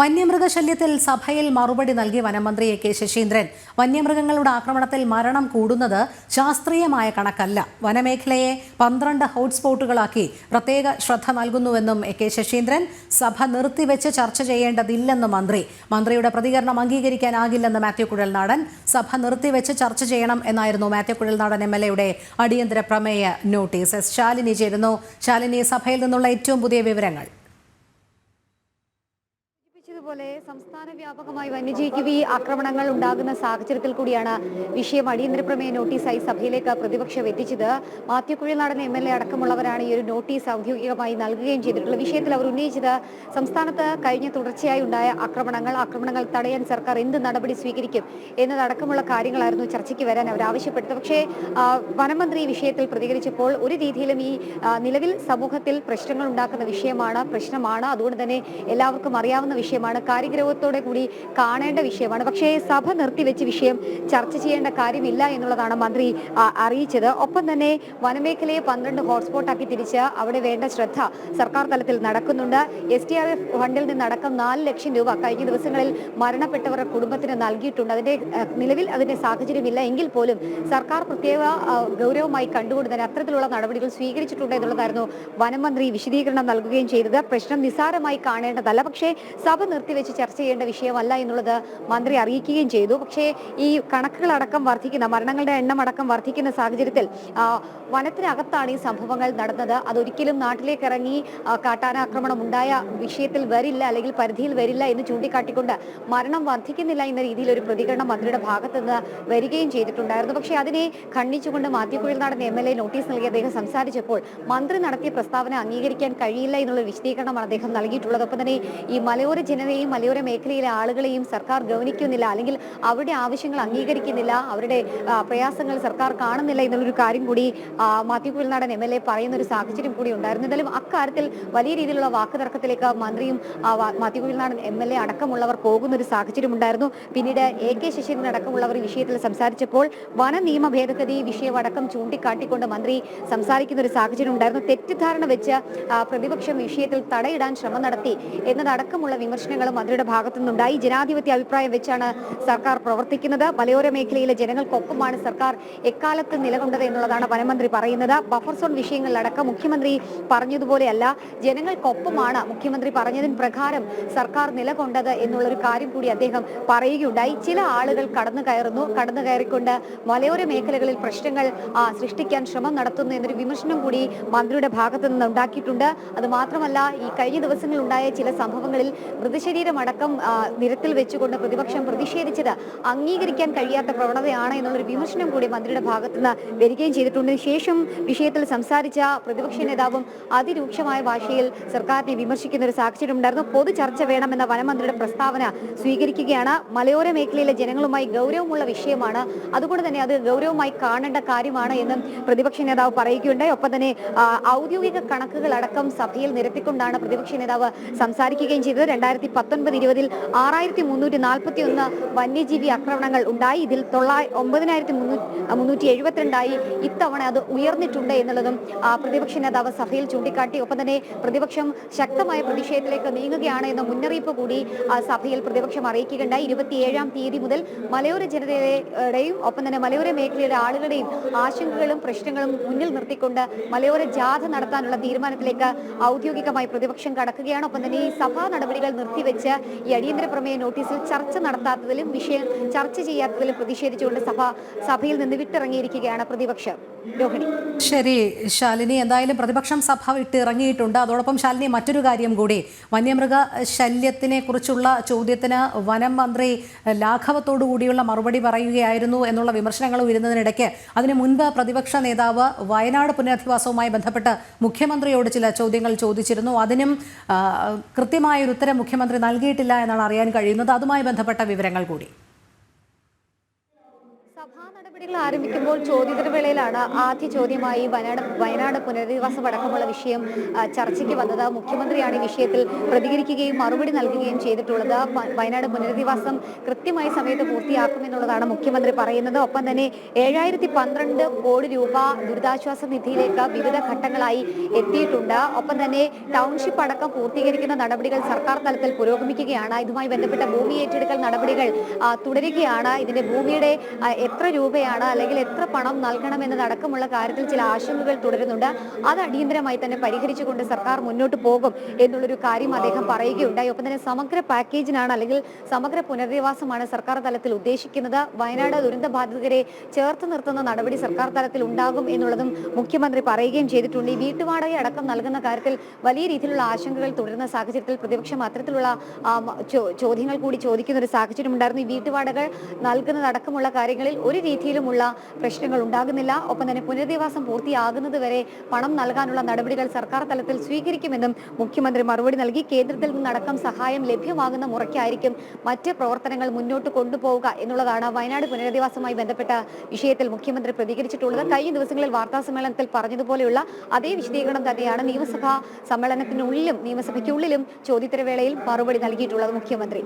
വന്യമൃഗശല്യത്തിൽ സഭയിൽ മറുപടി നൽകി വനമന്ത്രി എ കെ ശശീന്ദ്രൻ. വന്യമൃഗങ്ങളുടെ ആക്രമണത്തിൽ മരണം കൂടുന്നത് ശാസ്ത്രീയമായ കണക്കല്ല. വനമേഖലയെ പന്ത്രണ്ട് ഹോട്ട്സ്പോട്ടുകളാക്കി പ്രത്യേക ശ്രദ്ധ നൽകുന്നുവെന്നും എ കെ ശശീന്ദ്രൻ സഭ നിർത്തിവെച്ച് ചർച്ച ചെയ്യേണ്ടതില്ലെന്നും മന്ത്രി. മന്ത്രിയുടെ പ്രതികരണം അംഗീകരിക്കാനാകില്ലെന്ന് മാത്യു കുഴൽനാടൻ. സഭ നിർത്തിവെച്ച് ചർച്ച ചെയ്യണം എന്നായിരുന്നു മാത്യു കുഴൽനാടൻ എം എൽ എയുടെ അടിയന്തര പ്രമേയ നോട്ടീസ്. എസ് ശാലിനി ചേരുന്നു. ശാലിനി സഭയിൽ നിന്നുള്ള ഏറ്റവും പുതിയ വിവരങ്ങൾ. സൂചിപ്പിച്ചതുപോലെ സംസ്ഥാന വ്യാപകമായി വന്യജീവി ആക്രമണങ്ങൾ ഉണ്ടാകുന്ന സാഹചര്യത്തിൽ കൂടിയാണ് വിഷയം അടിയന്തര പ്രമേയ നോട്ടീസായി സഭയിലേക്ക് പ്രതിപക്ഷം എത്തിച്ചത്. Mathew Kuzhinadan M L A അടക്കമുള്ളവരാണ് ഈ ഒരു നോട്ടീസ് ഔദ്യോഗികമായി നൽകുകയും ചെയ്തിട്ടുള്ള വിഷയത്തിൽ അവർ ഉന്നയിച്ചത് സംസ്ഥാനത്ത് കഴിഞ്ഞ തുടർച്ചയായി ഉണ്ടായ ആക്രമണങ്ങൾ ആക്രമണങ്ങൾ തടയാൻ സർക്കാർ എന്ത് നടപടി സ്വീകരിക്കും എന്നതടക്കമുള്ള കാര്യങ്ങളായിരുന്നു ചർച്ചയ്ക്ക് വരാൻ അവർ ആവശ്യപ്പെട്ടത്. പക്ഷേ വനമന്ത്രി വിഷയത്തിൽ പ്രതികരിച്ചപ്പോൾ ഒരു രീതിയിലും ഈ നിലവിൽ സമൂഹത്തിൽ പ്രശ്നങ്ങൾ ഉണ്ടാക്കുന്ന വിഷയമാണ് പ്രശ്നമാണ്. അതുകൊണ്ട് തന്നെ എല്ലാവർക്കും അറിയാവുന്ന വിഷയമാണ്. കാര്യഗ്രഹത്തോടെ കൂടി കാണേണ്ട വിഷയമാണ്. പക്ഷേ സഭ നിർത്തിവെച്ച് വിഷയം ചർച്ച ചെയ്യേണ്ട കാര്യമില്ല എന്നുള്ളതാണ് മന്ത്രി അറിയിച്ചത്. ഒപ്പം തന്നെ വനമേഖലയെ പന്ത്രണ്ട് ഹോട്ട്സ്പോട്ടാക്കി തിരിച്ച് അവിടെ വേണ്ട ശ്രദ്ധ സർക്കാർ തലത്തിൽ നടക്കുന്നുണ്ട്. എസ് ടി ആർ എഫ് ഫണ്ടിൽ നിന്നടക്കം നാല് ലക്ഷം രൂപ കഴിഞ്ഞ ദിവസങ്ങളിൽ മരണപ്പെട്ടവരുടെ കുടുംബത്തിന് നൽകിയിട്ടുണ്ട്. അതിന്റെ നിലവിൽ അതിന്റെ സാഹചര്യമില്ല. എങ്കിൽ പോലും സർക്കാർ പ്രത്യേക ഗൗരവമായി കണ്ടുകൊണ്ട് തന്നെ അത്തരത്തിലുള്ള നടപടികൾ സ്വീകരിച്ചിട്ടുണ്ട് എന്നുള്ളതായിരുന്നു വനമന്ത്രി വിശദീകരണം നൽകുകയും ചെയ്തത്. പ്രശ്നം നിസ്സാരമായി കാണേണ്ടതല്ല. പക്ഷേ സഭ നിർത്തിവെച്ച് ചർച്ച ചെയ്യേണ്ട വിഷയമല്ല എന്നുള്ളത് മന്ത്രി അറിയിക്കുകയും ചെയ്തു. പക്ഷേ ഈ കണക്കുകളടക്കം വർദ്ധിക്കുന്ന മരണങ്ങളുടെ എണ്ണം അടക്കം വർദ്ധിക്കുന്ന സാഹചര്യത്തിൽ വനത്തിനകത്താണ് ഈ സംഭവങ്ങൾ നടന്നത്. അതൊരിക്കലും നാട്ടിലേക്ക് ഇറങ്ങി കാട്ടാനാക്രമണം ഉണ്ടായ വിഷയത്തിൽ വരില്ല അല്ലെങ്കിൽ പരിധിയിൽ വരില്ല എന്ന് ചൂണ്ടിക്കാട്ടിക്കൊണ്ട് മരണം വർദ്ധിക്കുന്നില്ല എന്ന രീതിയിൽ ഒരു പ്രതികരണം മന്ത്രിയുടെ ഭാഗത്ത് നിന്ന് വരികയും ചെയ്തിട്ടുണ്ടായിരുന്നു. പക്ഷേ അതിനെ ഖണ്ഡിച്ചുകൊണ്ട് Mathew Kuzhalnadan M L A notice നൽകി അദ്ദേഹം സംസാരിച്ചപ്പോൾ മന്ത്രി നടത്തിയ പ്രസ്താവന അംഗീകരിക്കാൻ കഴിയില്ല എന്നുള്ള വിശദീകരണമാണ് അദ്ദേഹം നൽകിയിട്ടുള്ളത്. ഒപ്പം തന്നെ ഈ മലയോര ജനതയെയും മലയോര മേഖലയിലെ ആളുകളെയും സർക്കാർ ഗൗനിക്കുന്നില്ല അല്ലെങ്കിൽ അവരുടെ ആവശ്യങ്ങൾ അംഗീകരിക്കുന്നില്ല. അവരുടെ പ്രയാസങ്ങൾ സർക്കാർ കാണുന്നില്ല എന്നുള്ളൊരു കാര്യം കൂടി Mathew Kuzhalnadan M L A പറയുന്ന ഒരു സാഹചര്യം കൂടി ഉണ്ടായിരുന്നു. എന്തായാലും അക്കാര്യത്തിൽ വലിയ രീതിയിലുള്ള വാക്കുതർക്കത്തിലേക്ക് മന്ത്രിയും Mathew Kuzhalnadan M L A അടക്കമുള്ളവർ പോകുന്ന ഒരു സാഹചര്യം ഉണ്ടായിരുന്നു. പിന്നീട് എ കെ ശശീന്ദ്രൻ അടക്കമുള്ളവർ ഈ വിഷയത്തിൽ സംസാരിച്ചപ്പോൾ വന നിയമ ഭേദഗതി വിഷയം അടക്കം ചൂണ്ടിക്കാട്ടിക്കൊണ്ട് മന്ത്രി സംസാരിക്കുന്ന ഒരു സാഹചര്യം ഉണ്ടായിരുന്നു. തെറ്റിദ്ധാരണ വെച്ച് പ്രതിപക്ഷം വിഷയത്തിൽ തടയിടാൻ ശ്രമം നടത്തി എന്നതടക്കമുള്ള വിമർശനങ്ങളും മന്ത്രിയുടെ ഭാഗത്തു നിന്നുണ്ടായി ജനാധിപത്യ അഭിപ്രായം വെച്ചാണ് സർക്കാർ പ്രവർത്തിക്കുന്നത്. മലയോര മേഖലയിലെ ജനങ്ങൾക്കൊപ്പമാണ് സർക്കാർ എക്കാലത്ത് നിലകൊണ്ടത് എന്നുള്ളതാണ് വനമന്ത്രി പറയുന്നത്. ബഫർ സോൺ വിഷയങ്ങളിലടക്കം മുഖ്യമന്ത്രി പറഞ്ഞതുപോലെയല്ല ജനങ്ങൾക്കൊപ്പമാണ് മുഖ്യമന്ത്രി പറഞ്ഞതിന് പ്രകാരം സർക്കാർ നിലകൊണ്ടത് എന്നുള്ളൊരു കാര്യം കൂടി അദ്ദേഹം പറയുകയുണ്ടായി. ചില ആളുകൾ കടന്നു കയറുന്നു. കടന്നു കയറിക്കൊണ്ട് മലയോര മേഖലകളിൽ പ്രശ്നങ്ങൾ സൃഷ്ടിക്കാൻ ശ്രമം നടത്തുന്നു എന്നൊരു വിമർശനം കൂടി മന്ത്രിയുടെ ഭാഗത്തു നിന്ന് ഉണ്ടാക്കിയിട്ടുണ്ട് അത് മാത്രമല്ല ഈ കഴിഞ്ഞ ദിവസങ്ങളിൽ ഉണ്ടായ ചില സംഭവങ്ങളിൽ മൃതശരീരമടക്കം ആ, നിരത്തിൽ വെച്ചുകൊണ്ട് പ്രതിപക്ഷം പ്രതിഷേധിച്ചത് അംഗീകരിക്കാൻ കഴിയാത്ത പ്രവണതയാണ് എന്നുള്ളൊരു വിമർശനം കൂടി മന്ത്രിയുടെ ഭാഗത്തുനിന്ന് വരികയും ചെയ്തിട്ടുണ്ട്. ശേഷം വിഷയത്തിൽ സംസാരിച്ച പ്രതിപക്ഷ നേതാവും അതിരൂക്ഷമായ ഭാഷയിൽ സർക്കാരിനെ വിമർശിക്കുന്ന ഒരു സാഹചര്യം ഉണ്ടായിരുന്നു. പൊതു ചർച്ച വേണമെന്ന വനമന്ത്രിയുടെ പ്രസ്താവന സ്വീകരിക്കുകയാണ്. മലയോര മേഖലയിലെ ജനങ്ങളുമായി ഗൗരവമുള്ള വിഷയമാണ്. അതുകൊണ്ട് തന്നെ അത് ഗൗരവമായി കാണേണ്ട കാര്യമാണ് എന്നും പ്രതിപക്ഷ നേതാവ് പറയുകയുണ്ടായി. ഒപ്പം തന്നെ ഔദ്യോഗിക കണക്കുകൾ അടക്കം സഭയിൽ നിരത്തിക്കൊണ്ടാണ് പ്രതിപക്ഷ നേതാവ് സംസാരിക്കുകയും ചെയ്തത്. രണ്ടായിരത്തി പത്തൊൻപത് ഇരുപതിൽ ആറായിരത്തി മുന്നൂറ്റി നാൽപ്പത്തി ഒന്ന് വന്യജീവി ആക്രമണങ്ങൾ ഉണ്ടായി. ഇതിൽ തൊള്ളായി ഒമ്പതിനായിരത്തി മുന്നൂറ്റി എഴുപത്തിരണ്ടായി ഇത്തവണ അത് ഉയർന്നിട്ടുണ്ട് എന്നുള്ളതും പ്രതിപക്ഷ നേതാവ് സഭയിൽ ചൂണ്ടിക്കാട്ടി. ഒപ്പം തന്നെ പ്രതിപക്ഷം ശക്തമായ പ്രതിഷേധത്തിലേക്ക് നീങ്ങുകയാണ് എന്ന മുന്നറിയിപ്പ് കൂടി സഭയിൽ പ്രതിപക്ഷം അറിയിക്കുകയുണ്ടായി. ഇരുപത്തിയേഴാം തീയതി മുതൽ മലയോര ജനതയുടെയും ഒപ്പം തന്നെ മലയോര മേഖലയിലെ ആളുകളുടെയും ആശങ്കകളും പ്രശ്നങ്ങളും മുന്നിൽ നിർത്തിക്കൊണ്ട് മലയോര ജാഥ നടത്താനുള്ള തീരുമാനത്തിലേക്ക് ഔദ്യോഗികമായി പ്രതിപക്ഷം കടക്കുകയാണ്. ഒപ്പം തന്നെ ഈ സഭാ നടപടികൾ നിർത്തിവെച്ച് ഈ അടിയന്തര പ്രമേയ നോട്ടീസിൽ ചർച്ച നടത്താത്തതിലും വിഷയം ചർച്ച ചെയ്യാത്തതിലും പ്രതിഷേധിച്ചുകൊണ്ട് സഭ സഭയിൽ നിന്ന് വിട്ടിറങ്ങിയിരിക്കുകയാണ് പ്രതിപക്ഷം രോഹിണി. ശരി ശാലിനി എന്തായാലും പ്രതിപക്ഷം സഭ വിട്ട് ഇറങ്ങിയിട്ടുണ്ട് അതോടൊപ്പം ശാലിനി മറ്റൊരു കാര്യം കൂടി. വന്യമൃഗ ശല്യത്തിനെ കുറിച്ചുള്ള ചോദ്യത്തിന് വനം മന്ത്രി ലാഘവത്തോടു കൂടിയുള്ള മറുപടി പറയുകയായിരുന്നു എന്നുള്ള വിമർശനങ്ങളും ഉയരുന്നതിനിടയ്ക്ക് അതിനു മുൻപ് പ്രതിപക്ഷ നേതാവ് വയനാട് പുനരധിവാസവുമായി ബന്ധപ്പെട്ട് മുഖ്യമന്ത്രിയോട് ചില ചോദ്യങ്ങൾ ചോദിച്ചിരുന്നു. അതിനും കൃത്യമായ ഒരു ഉത്തരം മുഖ്യമന്ത്രി നൽകിയിട്ടില്ല എന്നാണ് അറിയാൻ കഴിയുന്നത്. അതുമായി ബന്ധപ്പെട്ട വിവരങ്ങൾ കൂടി. നടപടികൾ ആരംഭിക്കുമ്പോൾ ചോദ്യോത്തരവേളയിലാണ് ആദ്യ ചോദ്യമായി വയനാട് വയനാട് പുനരധിവാസം അടക്കമുള്ള വിഷയം ചർച്ചയ്ക്ക് വന്നത്. മുഖ്യമന്ത്രിയാണ് ഈ വിഷയത്തിൽ പ്രതികരിക്കുകയും മറുപടി നൽകുകയും ചെയ്തിട്ടുള്ളത്. വയനാട് പുനരധിവാസം കൃത്യമായ സമയത്ത് പൂർത്തിയാക്കുമെന്നുള്ളതാണ് മുഖ്യമന്ത്രി പറയുന്നത്. ഒപ്പം തന്നെ ഏഴായിരത്തി പന്ത്രണ്ട് കോടി രൂപ ദുരിതാശ്വാസ നിധിയിലേക്ക് വിവിധ ഘട്ടങ്ങളായി എത്തിയിട്ടുണ്ട്. ഒപ്പം തന്നെ ടൗൺഷിപ്പ് അടക്കം പൂർത്തീകരിക്കുന്ന നടപടികൾ സർക്കാർ തലത്തിൽ പുരോഗമിക്കുകയാണ്. ഇതുമായി ബന്ധപ്പെട്ട ഭൂമി ഏറ്റെടുക്കൽ നടപടികൾ തുടരുകയാണ്. ഇതിന്റെ ഭൂമിയുടെ എത്ര രൂപയാണ് അല്ലെങ്കിൽ എത്ര പണം നൽകണമെന്നതടക്കമുള്ള കാര്യത്തിൽ ചില ആശങ്കകൾ തുടരുന്നുണ്ട്. അത് അടിയന്തരമായി തന്നെ പരിഹരിച്ചുകൊണ്ട് സർക്കാർ മുന്നോട്ട് പോകും എന്നുള്ളൊരു കാര്യം അദ്ദേഹം പറയുകയുണ്ടായി. ഒപ്പം തന്നെ സമഗ്ര പാക്കേജിനാണ് അല്ലെങ്കിൽ സമഗ്ര പുനരധിവാസമാണ് സർക്കാർ തലത്തിൽ ഉദ്ദേശിക്കുന്നത്. വയനാട് ദുരന്ത ബാധിതരെ ചേർത്ത് നിർത്തുന്ന നടപടി സർക്കാർ തലത്തിൽ ഉണ്ടാകും എന്നുള്ളതും മുഖ്യമന്ത്രി പറയുകയും ചെയ്തിട്ടുണ്ട്. ഈ വീട്ടുവാടക അടക്കം നൽകുന്ന കാര്യത്തിൽ വലിയ രീതിയിലുള്ള ആശങ്കകൾ തുടരുന്ന സാഹചര്യത്തിൽ പ്രതിപക്ഷം അത്തരത്തിലുള്ള ചോദ്യങ്ങൾ കൂടി ചോദിക്കുന്ന ഒരു സാഹചര്യം ഉണ്ടായിരുന്നു ഈ വീട്ടുവാടകൾ നൽകുന്നതടക്കമുള്ള കാര്യങ്ങളിൽ ഒരു രീതിയിലുമുള്ള പ്രശ്നങ്ങൾ ഉണ്ടാകുന്നില്ല. ഒപ്പം തന്നെ പുനരധിവാസം പൂർത്തിയാകുന്നത് വരെ പണം നൽകാനുള്ള നടപടികൾ സർക്കാർ തലത്തിൽ സ്വീകരിക്കുമെന്നും മുഖ്യമന്ത്രി മറുപടി നൽകി. കേന്ദ്രത്തിൽ നിന്നടക്കം സഹായം ലഭ്യമാകുന്ന മുറയ്ക്കായിരിക്കും മറ്റ് പ്രവർത്തനങ്ങൾ മുന്നോട്ട് കൊണ്ടുപോവുക എന്നുള്ളതാണ് വയനാട് പുനരധിവാസവുമായി ബന്ധപ്പെട്ട വിഷയത്തിൽ മുഖ്യമന്ത്രി പ്രതികരിച്ചിട്ടുള്ളത്. കഴിഞ്ഞ ദിവസങ്ങളിൽ വാർത്താ സമ്മേളനത്തിൽ പറഞ്ഞതുപോലെയുള്ള അതേ വിശദീകരണം തന്നെയാണ് നിയമസഭാ സമ്മേളനത്തിനുള്ളിലും നിയമസഭയ്ക്കുള്ളിലും ചോദ്യോത്തരവേളയിൽ മറുപടി നൽകിയിട്ടുള്ളത് മുഖ്യമന്ത്രി.